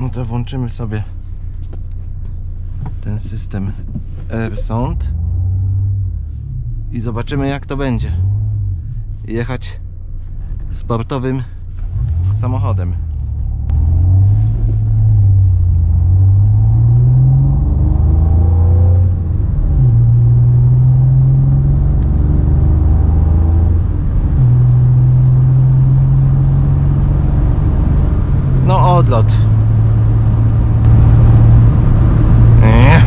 No to włączymy sobie ten system Air Sound i zobaczymy jak to będzie jechać sportowym samochodem. No odlot. Nie.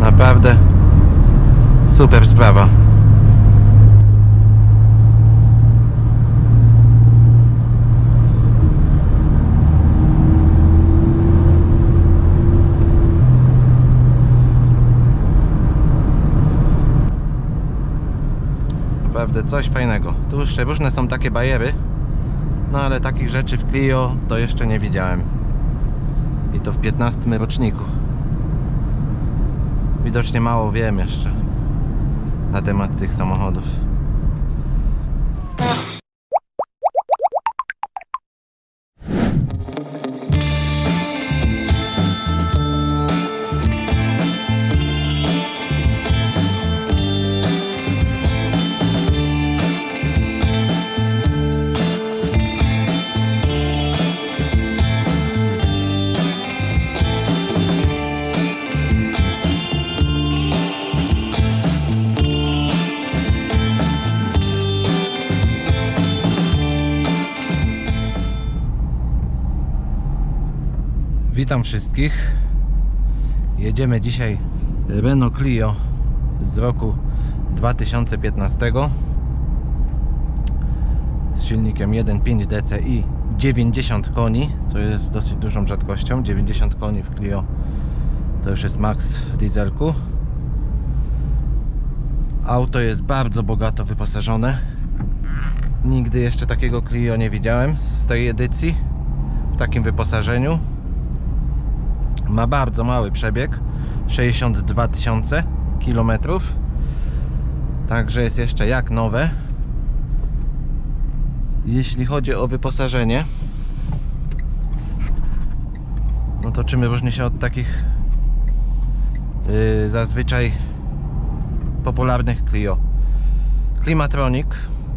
Naprawdę super sprawa. Naprawdę coś fajnego. Tu jeszcze różne są takie bajery, no ale takich rzeczy w Clio to jeszcze nie widziałem. I to w 15 roczniku. Widocznie mało wiem jeszcze na temat tych samochodów. Witam wszystkich. Jedziemy dzisiaj Renault Clio z roku 2015 z silnikiem 1.5 DCI 90 koni, co jest dosyć dużą rzadkością. 90 koni w Clio to już jest max w dieselku. Auto jest bardzo bogato wyposażone. Nigdy jeszcze takiego Clio nie widziałem z tej edycji w takim wyposażeniu. Ma bardzo mały przebieg 62 tysiące kilometrów. Także jest jeszcze jak nowe. Jeśli chodzi o wyposażenie No to czym różni się od takich yy, Zazwyczaj Popularnych Clio. Klimatronic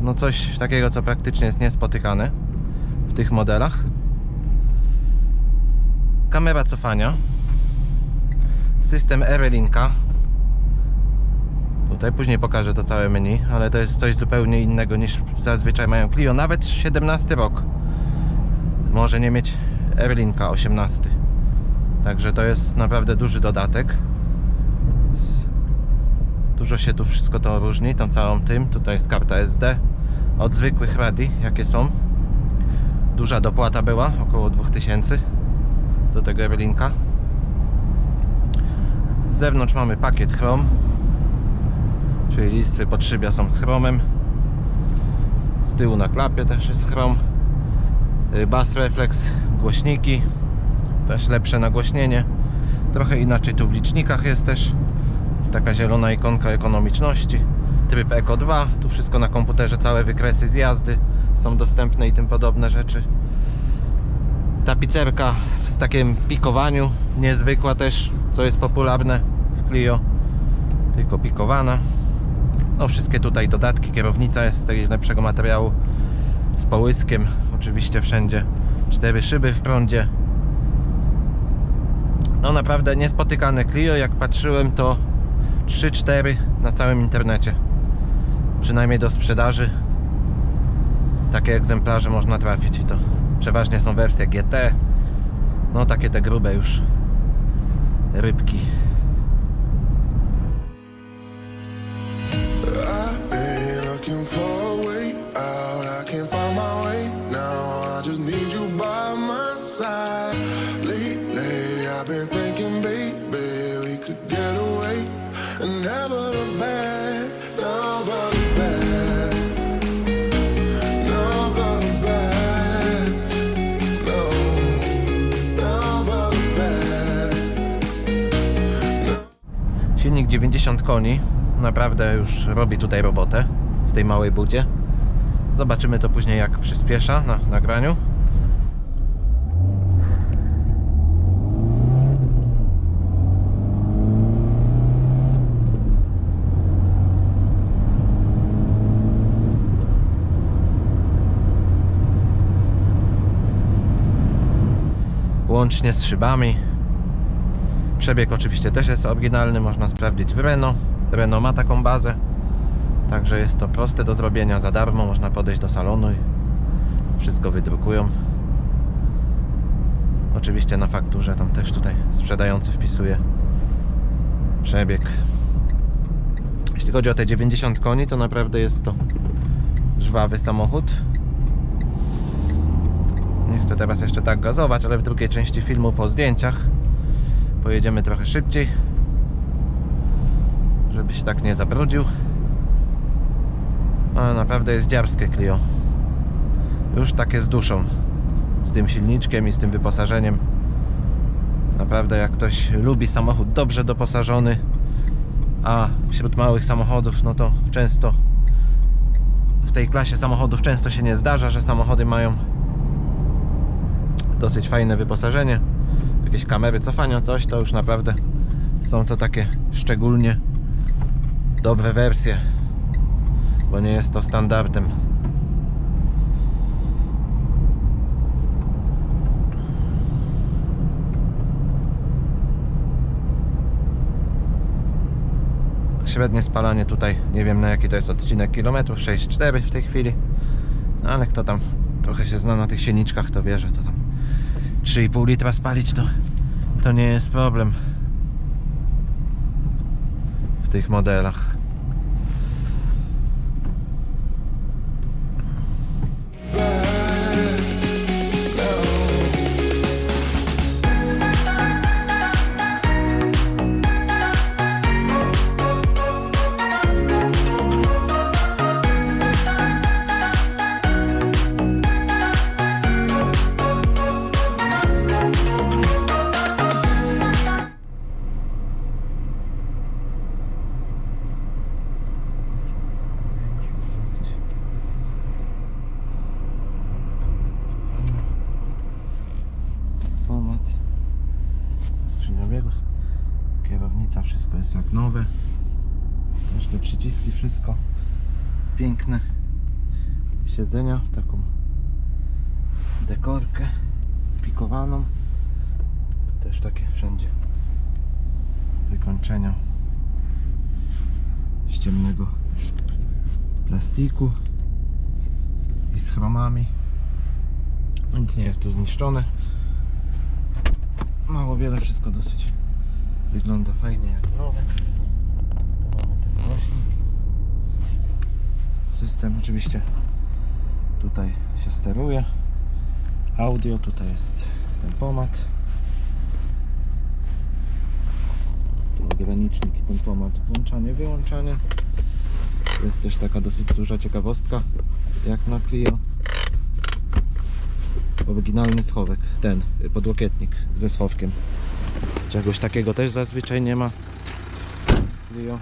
No coś takiego co praktycznie jest niespotykane W tych modelach kamera cofania. System Erelinka tutaj później pokażę to całe menu ale to jest coś zupełnie innego niż zazwyczaj mają Clio. Nawet 17 rok. Może nie mieć Erlinka 18 także to jest naprawdę duży dodatek. Dużo się tu wszystko to różni tą całą tym. Tutaj jest karta SD od zwykłych radii jakie są. Duża dopłata była około 2000 do tego Evelinka. Z zewnątrz mamy pakiet chrom, czyli listwy podszybia są z chromem. Z tyłu na klapie też jest chrom. Y, Bass Reflex, głośniki, też lepsze nagłośnienie. Trochę inaczej tu w licznikach jest też. Jest taka zielona ikonka ekonomiczności. Tryb Eco 2, tu wszystko na komputerze, całe wykresy z jazdy są dostępne i tym podobne rzeczy tapicerka z takim pikowaniu niezwykła też, co jest popularne w Clio tylko pikowana. No wszystkie tutaj dodatki, kierownica jest z tego lepszego materiału z połyskiem, oczywiście wszędzie cztery szyby w prądzie. No naprawdę niespotykane Clio, jak patrzyłem to 3-4 na całym internecie. Przynajmniej do sprzedaży takie egzemplarze można trafić i to przeważnie są wersje GT no takie te grube już rybki. Looking for silnik 90 koni naprawdę już robi tutaj robotę w tej małej budzie Zobaczymy to później jak przyspiesza na nagraniu. Łącznie z szybami. Przebieg oczywiście też jest oryginalny, można sprawdzić w Renault. Renault ma taką bazę. Także jest to proste do zrobienia za darmo. Można podejść do salonu i wszystko wydrukują. Oczywiście na fakturze tam też tutaj sprzedający wpisuje przebieg. Jeśli chodzi o te 90 koni, to naprawdę jest to żwawy samochód. Nie chcę teraz jeszcze tak gazować, ale w drugiej części filmu po zdjęciach pojedziemy trochę szybciej, żeby się tak nie zabrudził. Ale naprawdę jest dziarskie Clio. Już takie z duszą. Z tym silniczkiem i z tym wyposażeniem. Naprawdę jak ktoś lubi samochód dobrze doposażony, a wśród małych samochodów, no to często w tej klasie samochodów często się nie zdarza, że samochody mają dosyć fajne wyposażenie. Jakieś kamery cofania, coś, to już naprawdę są to takie szczególnie dobre wersje, bo nie jest to standardem. Średnie spalanie tutaj, nie wiem na jaki to jest odcinek kilometrów, 6,4 w tej chwili. No ale kto tam trochę się zna na tych silniczkach, to wie, że to tam 3,5 litra spalić to, to nie jest problem w tych modelach. Nowe. Też te przyciski, wszystko piękne. Siedzenia taką dekorkę pikowaną. Też takie wszędzie wykończenia z ciemnego plastiku i z chromami. Nic nie jest tu zniszczone. Mało wiele, wszystko dosyć wygląda fajnie jak nowe. Tu mamy ten głośnik. System oczywiście tutaj się steruje. Audio, tutaj jest ten pomad. Tu ogranicznik i ten pomad. Włączanie, wyłączanie. Jest też taka dosyć duża ciekawostka jak na Clio oryginalny schowek, ten podłokietnik ze schowkiem. Czegoś takiego też zazwyczaj nie ma. Clio.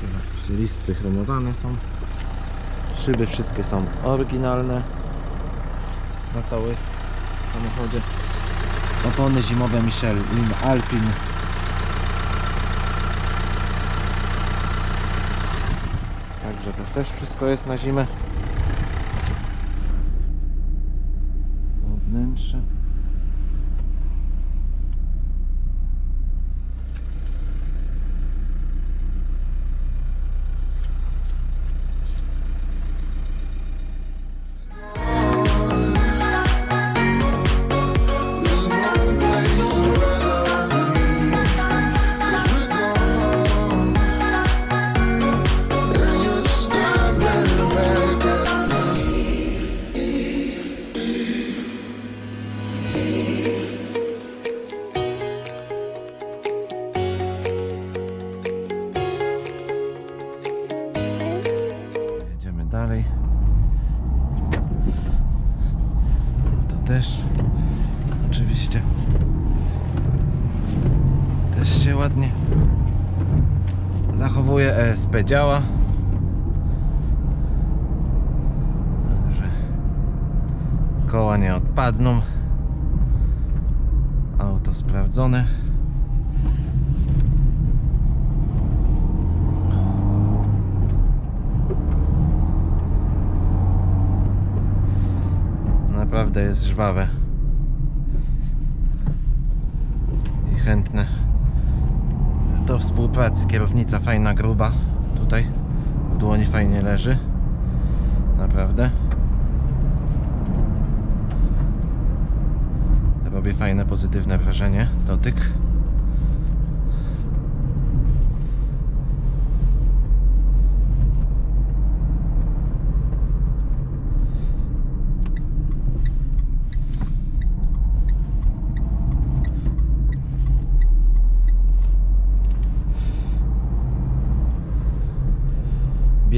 Tu Listwy chromowane są. Szyby wszystkie są oryginalne na całym samochodzie. Opony zimowe Michelin Alpin. Także to też wszystko jest na zimę. działa. Także koła nie odpadną. Auto sprawdzone. Naprawdę jest żwawe i chętne do współpracy. Kierownica fajna, gruba. Tutaj w dłoni fajnie leży. Naprawdę. Robi fajne, pozytywne wrażenie. Dotyk.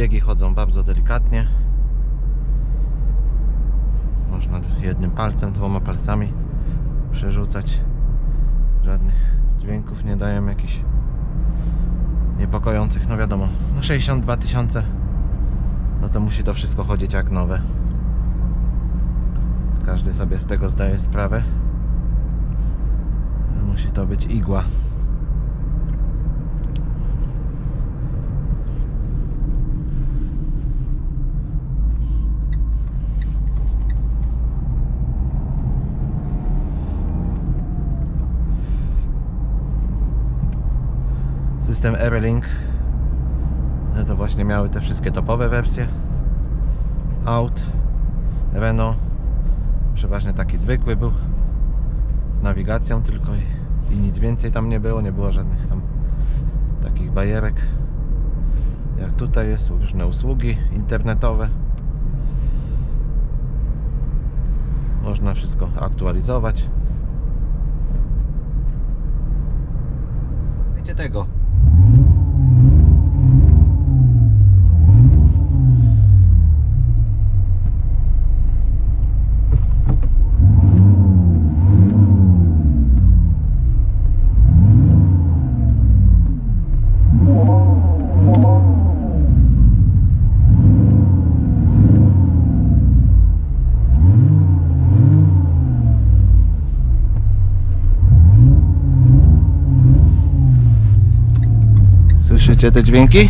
Biegi chodzą bardzo delikatnie. Można jednym palcem, dwoma palcami przerzucać. Żadnych dźwięków nie dają jakichś niepokojących. No wiadomo, no 62 tysiące no to musi to wszystko chodzić jak nowe. Każdy sobie z tego zdaje sprawę. Musi to być igła. System Airlink no to właśnie miały te wszystkie topowe wersje. Aut Renault. Przeważnie taki zwykły był. Z nawigacją tylko i, i nic więcej tam nie było, nie było żadnych tam takich bajerek. Jak tutaj jest, różne usługi internetowe. Można wszystko aktualizować. Wiecie tego Słyszycie te dźwięki?